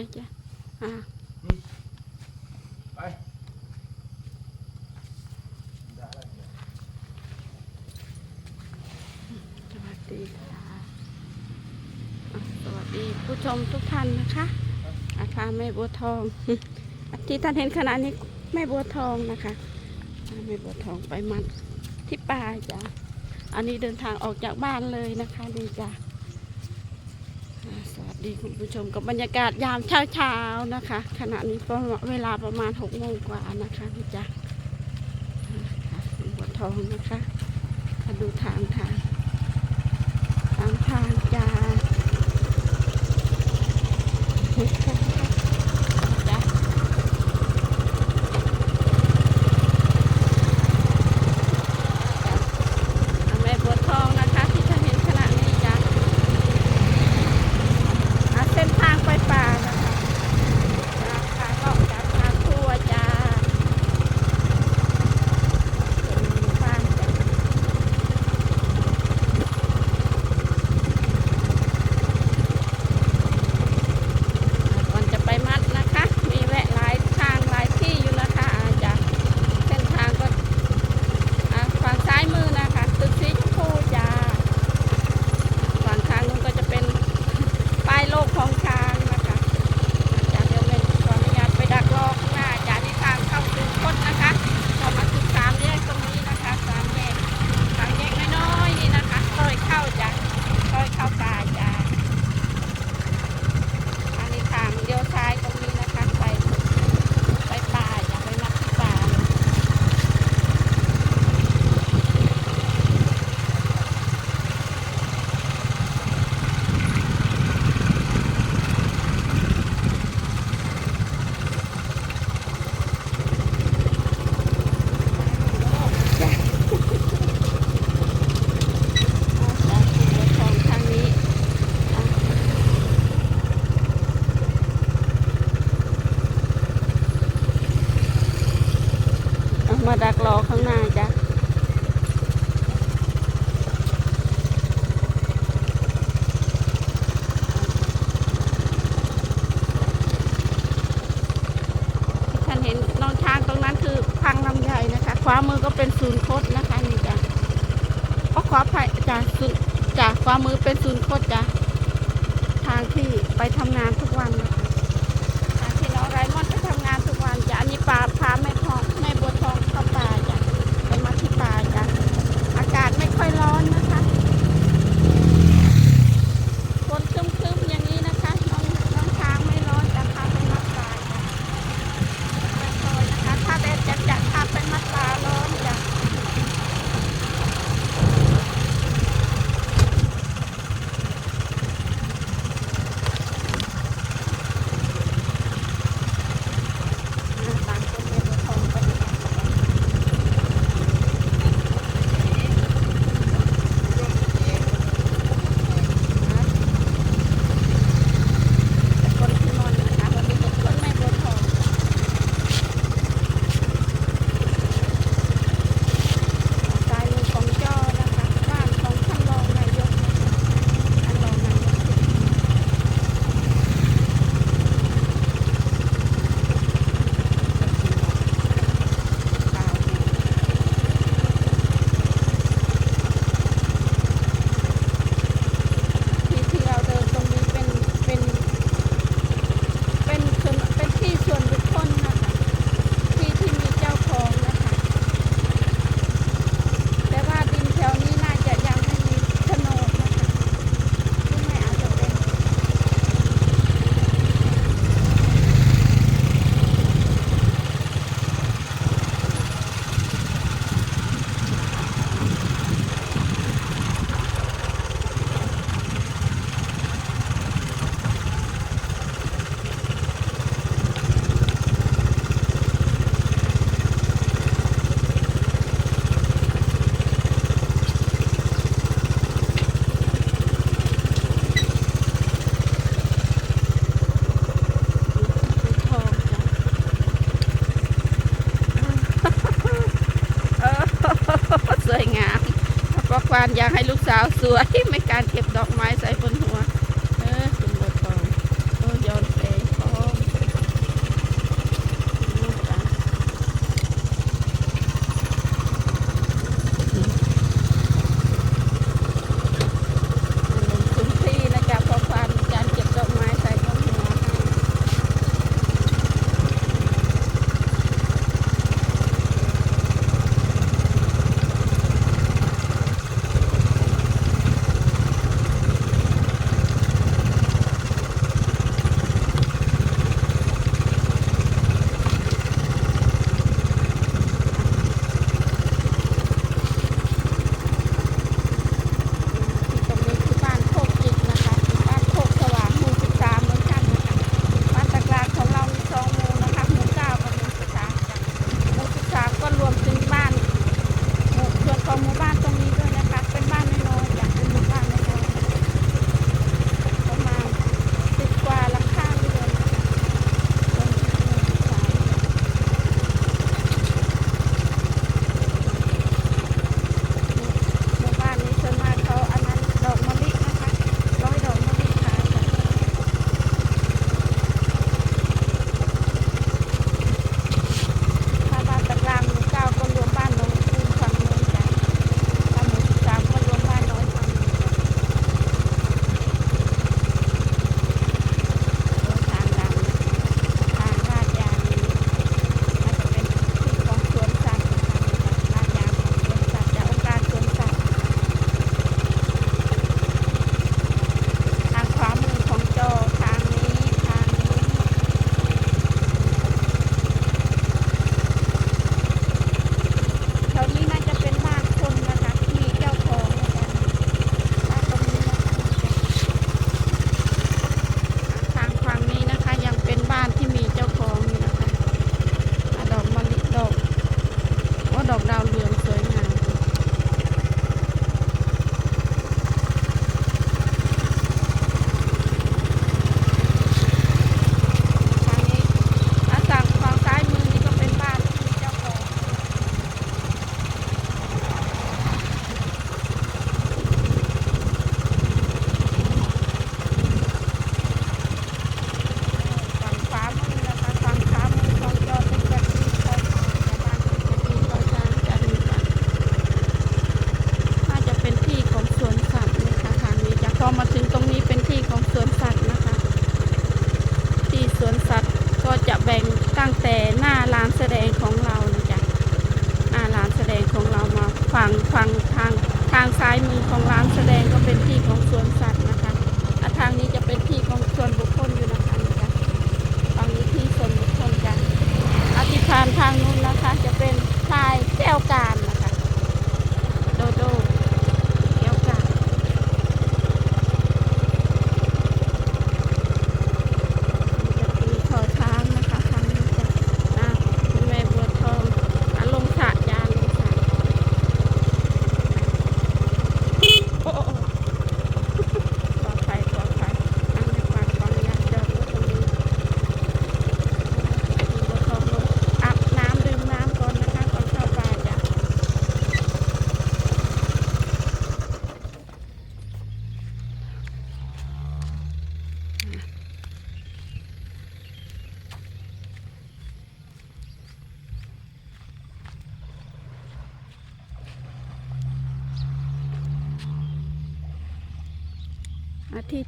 อ้จ้ะอ่าไปสวัสดีค่ะสวัสดีผู้ชมทุกท่านนะคะอาคาแม่บัวทองที่ท่านเห็นขณะนี้แม่บัวทองนะคะแม่บัวทองไปมันที่ป่าจ้ะอันนี้เดินทางออกจากบ้านเลยนะคะดีจ้ะ ดีคุณผู้ชมกับบรรยากาศยามเช้าๆนะคะ ขณะนี้เวลาประมาณหกโมงกว่านะคะพี่จ๊ะหัวทองนะคะดูทางทาง เห็นนอนทางตรงนั้นคือพังลำไยนะคะขวามือก็เป็นศูนย์คดนะคะนี่จ้ะก็ขอภัยจ้ะศูนย์จ้ะขวามือเป็นศูนย์คดจ้ะทางที่ไปทำงานทุกวันนะคะทางที่น้องไรมอนไปทำงานทุกวันจ้ะอันนี้ปลาพาแม่ทองแม่บัวทองเข้า อยากให้ลูกสาวสวยไม่การเก็บดอกไม้ใส่บนหัว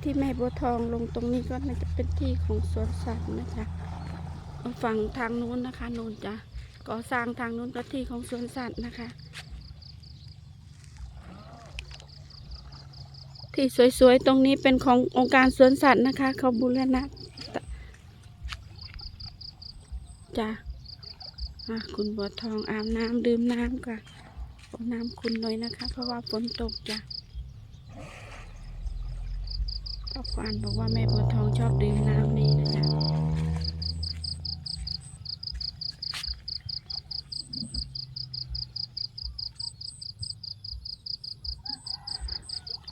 ที่แม่บัวทองลงตรงนี้ก็น่าจะเป็นที่ของสวนสัตว์นะจ๊ะฝั่งทางนู้นนะคะนู้นจ้ะก่อสร้างทางนู้นก็ที่ของสวนสัตว์นะคะ ที่สวยๆตรงนี้เป็นขององค์การสวนสัตว์นะคะ เขาบูรณะจ้ะคุณบัวทองอาบน้ำดื่มน้ำค่ะอาน้ำคุณหน่อยนะคะ เพราะว่าฝนตกจ้ะ พ่อควานบอกว่าแม่บัวทองชอบดื่มน้ำนี่นะจ๊ะ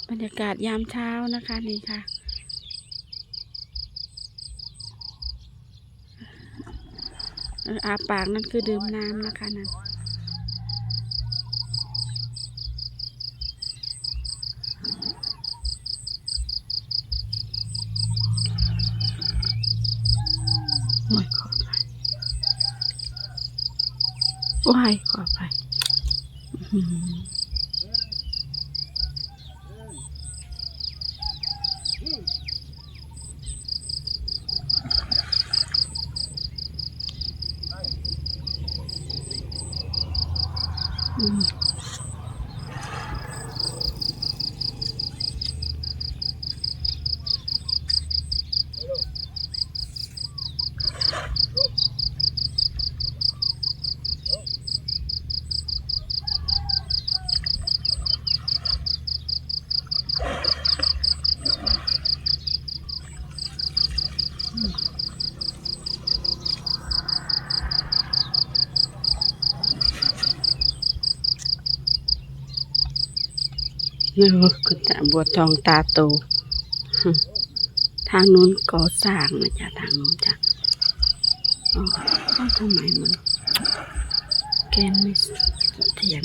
บรรยากาศยามเช้านะคะนี่ค่ะอออาปากนั่นคือดื่มน้ำนะคะนั่น โอ้ยขอไป โอ้ยขอไป นี่คุณตาบัวทองตาโต ทางนู้นก่อสร้างนะจ๊ะทางนู้นจ้ะอ๋อทำไมมันแกนไม่เสถียร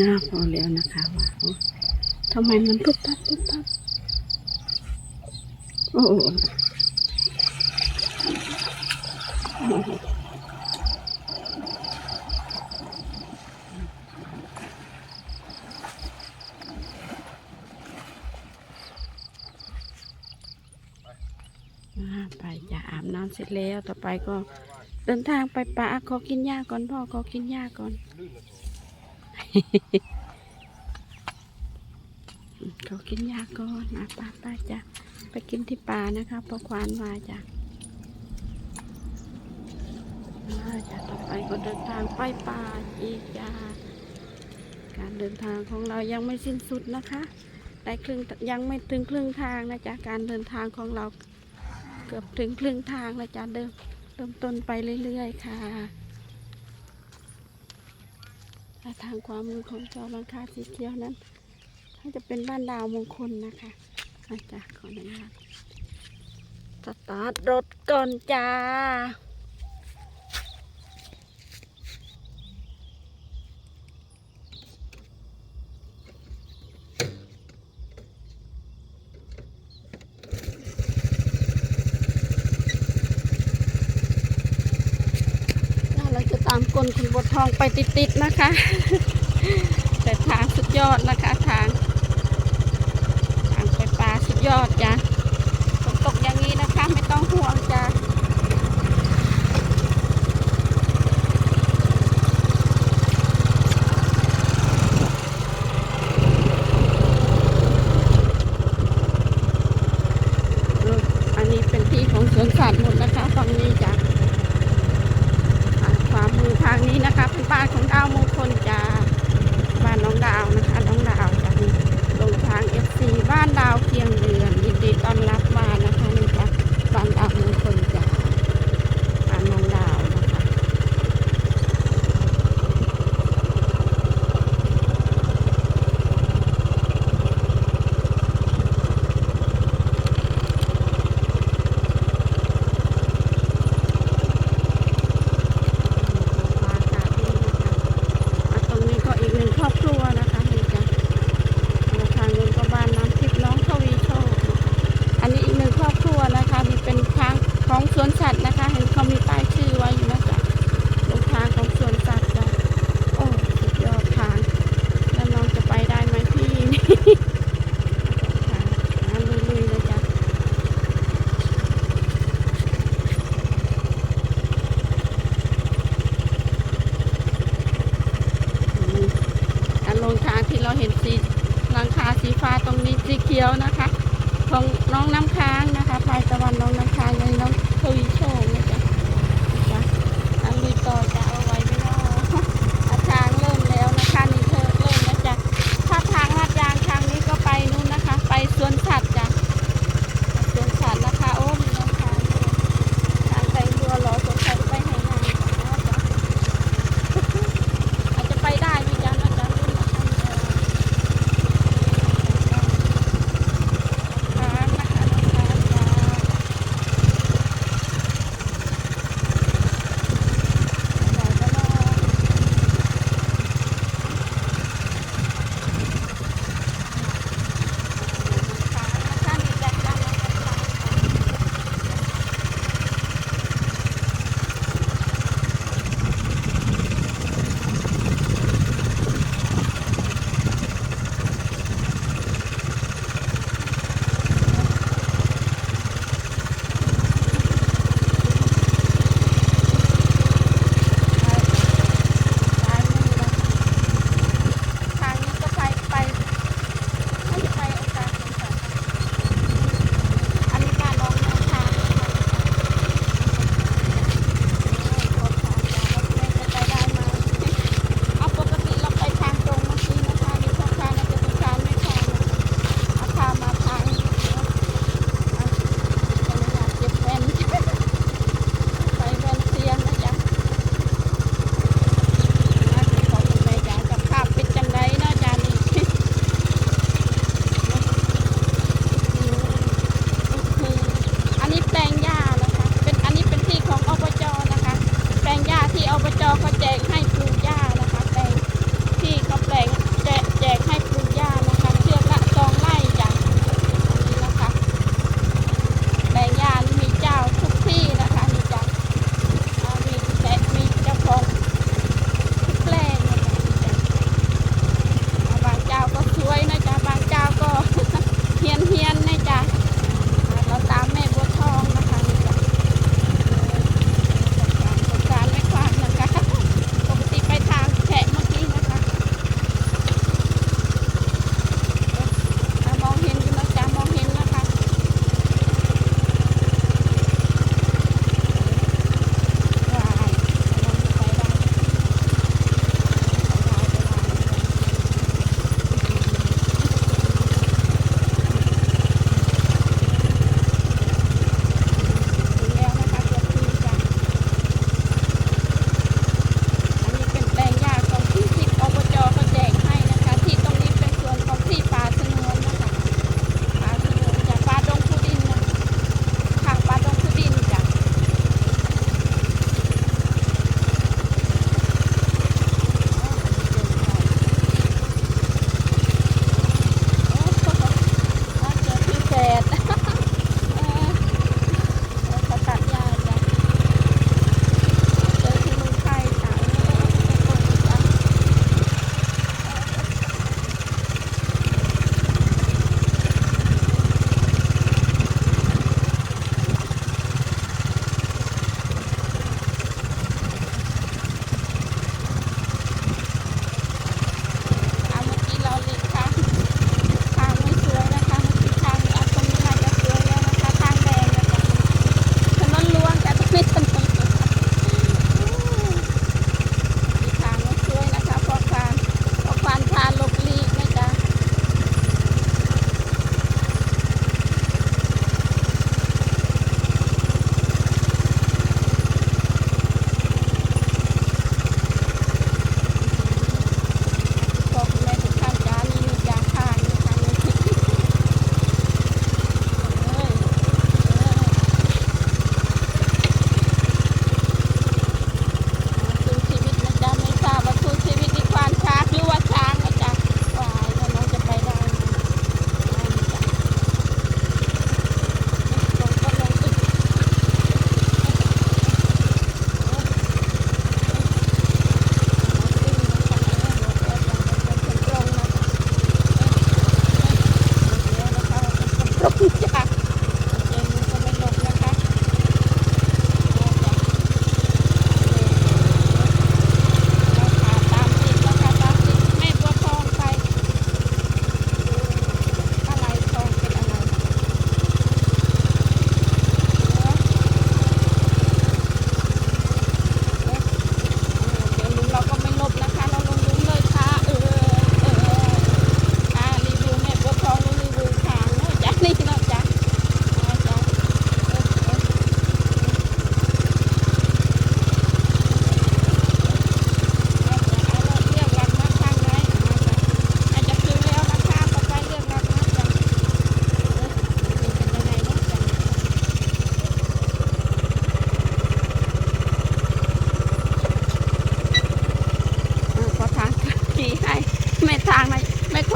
น่าพอแล้วนะคะว่า ทำไมมันปุ๊บปั๊บปุ๊บปั๊บโอ้โหไปจะอาบน้ำเสร็จแล้วต่อไปก็เดินทางไปป่าขอกินหญ้าก่อนพ่อขอกินหญ้าก่อน เขากินยาก่อนนะป้าป้าจะไปกินที่ป่านะคะเพราะควานมาจ้ะอ่าจะต่อไปก็เดินทางไปป่าอีกจ้าการเดินทางของเรายังไม่สิ้นสุดนะคะได้ครึ่งยังไม่ถึงครึ่งทางนะจ๊ะการเดินทางของเราเกือบถึงครึ่งทางแล้วจ้ะเดิมเริ่มต้นไปเรื่อยๆค่ะทางความมือของจอหลังคาสีเขียวนั้น น่าจะเป็นบ้านดาวมงคลนะคะอาจารย์ขออนุญาตสตาร์ทรถก่อนจ้าามกลคุณบททองไปติดๆนะคะ แต่ทางสุดยอดนะคะท ยอดจ้ะ เห็นสีหลังคาสีฟ้าตรงนี้สีเขียวนะคะ ของน้องน้ำค้างนะคะภายตะวันน้องน้ำค้างในน้องทวีโช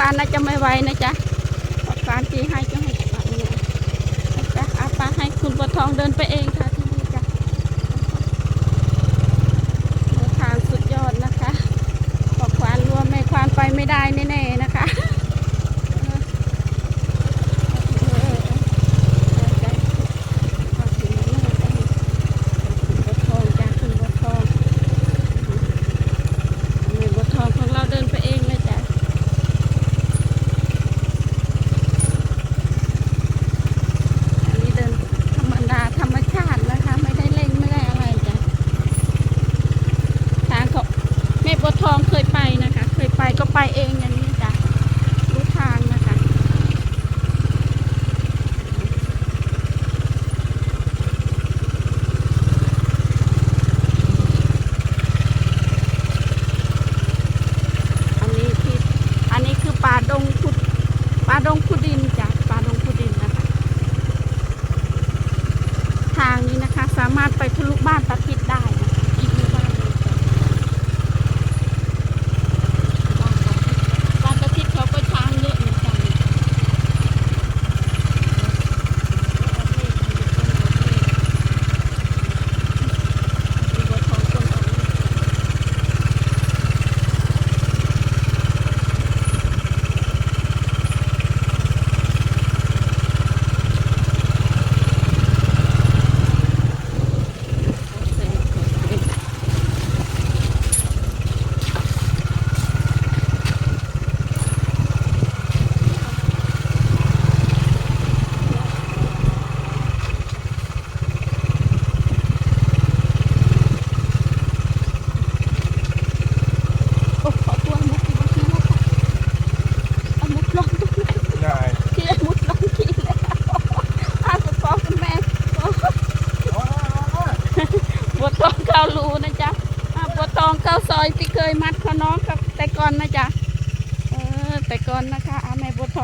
านน่าจะไม่ไหวนะจ๊ะประควานที่ให้จะให้ปะเนี่ยนะจ๊ะอาปาให้คุณบัวทองเดินไปเองค่ะที่นี่จ้ะทางสุดยอดนะคะประควานรวมไม่ความไปไม่ได้แน่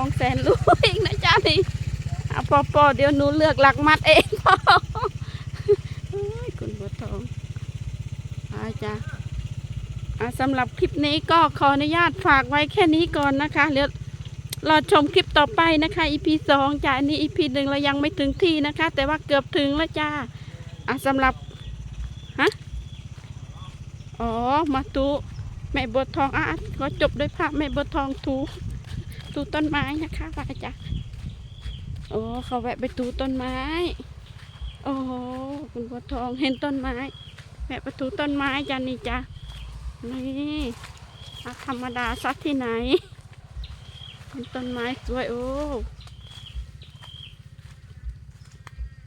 องแสนรู้อีกนะจ๊ะนี่อาปอปอเดี๋ยวหนูเลือกหลักมัดเองพอเอ้ยคุณบัวทองอาจ้ะอ่าสำหรับคลิปนี้ก็ขออนุญาตฝากไว้แค่นี้ก่อนนะคะเดี๋ยวรอชมคลิปต่อไปนะคะ EP สองจ้าอันนี้ EP หนึ่งเรายังไม่ถึงที่นะคะ แต่ว่าเกือบถึงแล้วจ้าอะสำหรับฮะอ๋อมาตูแม่บัวทองอะขอจบด้วยภาพแม่บัวทองถู ถูต้นไม้นะคะว่าจ้ะโอ้เขาแวะไปถูต้นไม้ โอ้โหคุณบัวทองเห็นต้นไม้ แวะไปถูต้นไม้จ้านี่จ้านี่ธรรมดาสักที่ไหนเป็นต้นไม้สวยโอ้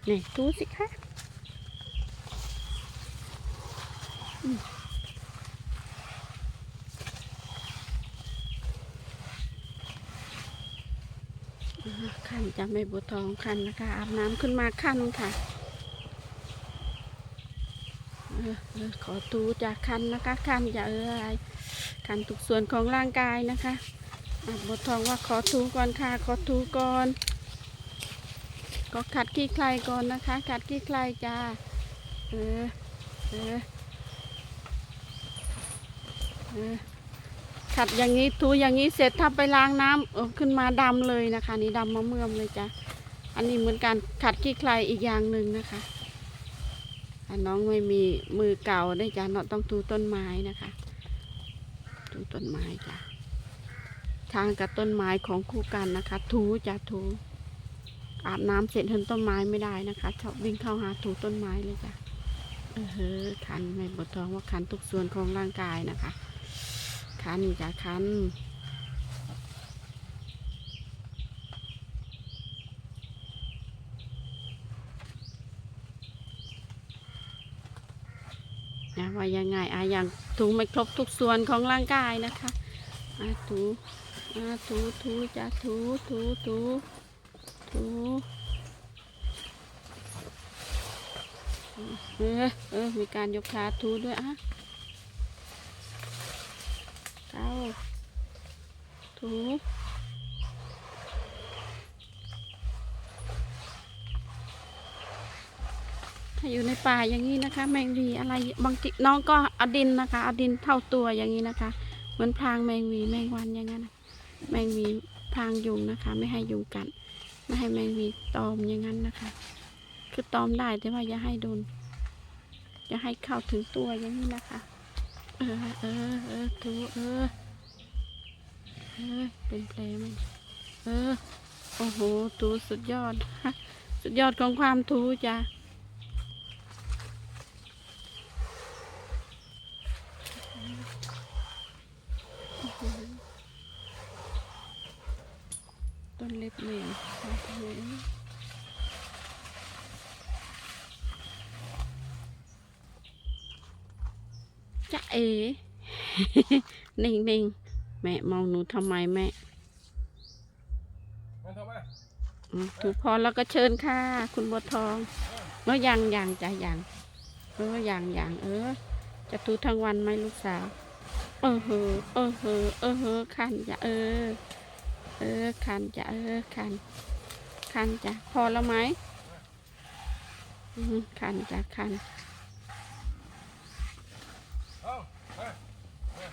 นี่ดูสิคะ อืมอ่าคันจะไม่บัวทองคันนะคะอาบน้ำขึ้นมาคันค่ะเออขอตูจากคันนะคะ คันอย่าเอออะไรคันทุกส่วนของร่างกายนะคะอะบททองว่าขอถูก่อนค่ะ ขอถูก่อนก็ขัดขี้ใครก่อนนะคะ ขัดขี้ใครจ้าเออเออเออ ขัดอย่างนี้ถูอย่างนี้เสร็จถ้าไปล้างน้ำเออขึ้นมาดำเลยนะคะ นี่ดำมะเมื่อมเลยจ้ะอันนี้เหมือนการขัดขี้ใครอีกอย่างหนึ่งนะคะน้องไม่มีมือเก่าได้จ้ะเนาะต้องถูต้นไม้นะคะถูต้นไม้จ้ะทางกับต้นไม้ของคู่กันนะคะ ถูจ้ะถูอาบน้ำเสร็จเห็นต้นไม้ไม่ได้นะคะชอบวิ่งเข้าหาถูต้นไม้เลยจ้ะเออเฮอคันไม่บททองว่าคันทุกส่วนของร่างกายนะคะ คันจะคันนะว่ายังไงอะอย่างถูไม่ครบทุกส่วนของร่างกายนะคะอะถูอ่าถูถูจะถูถูถูถูเออเออมีการยกขาถูด้วยอะเก้า ถูถ้าอยู่ในป่าอย่างนี้นะคะ แมงวีอะไรบางทีน้องก็อดินนะคะ อดินเท่าตัวอย่างนี้นะคะ เหมือนพรางแมงวีแมงวันอย่างนั้นแมงวีพรางยุงนะคะ ไม่ให้ยุงกัดไม่ให้แมงวีตอมอย่างนั้นนะคะ คือตอมได้แต่ว่าอย่าให้โดนอย่าให้เข้าถึงตัวอย่างนี้นะคะ เออเออเออถูเออ เออเป็นแผลไหมันเออ โอ้โหถูสุดยอด สุดยอดของความถูจ้ะต้นเล็บเหม่งโอ้โหจะเอ๋ นิ่งนิ่งๆ แม่มองหนูทำไมแม่มาทำไมอืมถูกพอแล้วก็เชิญค่ะ คุณบัวทองเมื่อยังยังจะยังเออยังยังเออ จะถูทั้งวันไหมลูกสาว เออเฮอเออเฮอเออเฮอคันจะเออ เออคันจะเออคันคันจะพอแล้วไหมอืมคันจะคัน เอาเฮ้ยเฮ้ย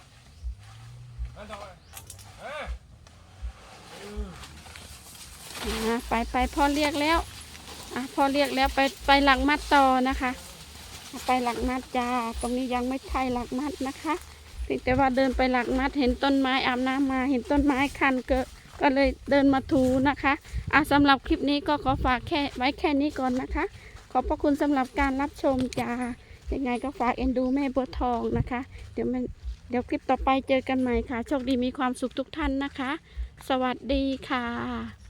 มาทำไมเฮ้ย อะไปไปพ่อเรียกแล้วอะพ่อเรียกแล้วไปไปหลังมัดต่อนะคะ ไปหลักมัดจ้าตรงนี้ยังไม่ใช่หลักมัดนะคะเพียงแต่ว่าเดินไปหลักมัดเห็นต้นไม้อาบน้ำมา เห็นต้นไม้คันเก็ก็เลยเดินมาทูนะคะอะสำหรับคลิปนี้ก็ขอฝากแค่ไว้แค่นี้ก่อนนะคะ ขอบพระคุณสำหรับการรับชมจ้ายังไงก็ฝากเอ็นดูแม่บัวทองนะคะ เดี๋ยวมันเดี๋ยวคลิปต่อไปเจอกันใหม่ค่ะ โชคดีมีความสุขทุกท่านนะคะ สวัสดีค่ะ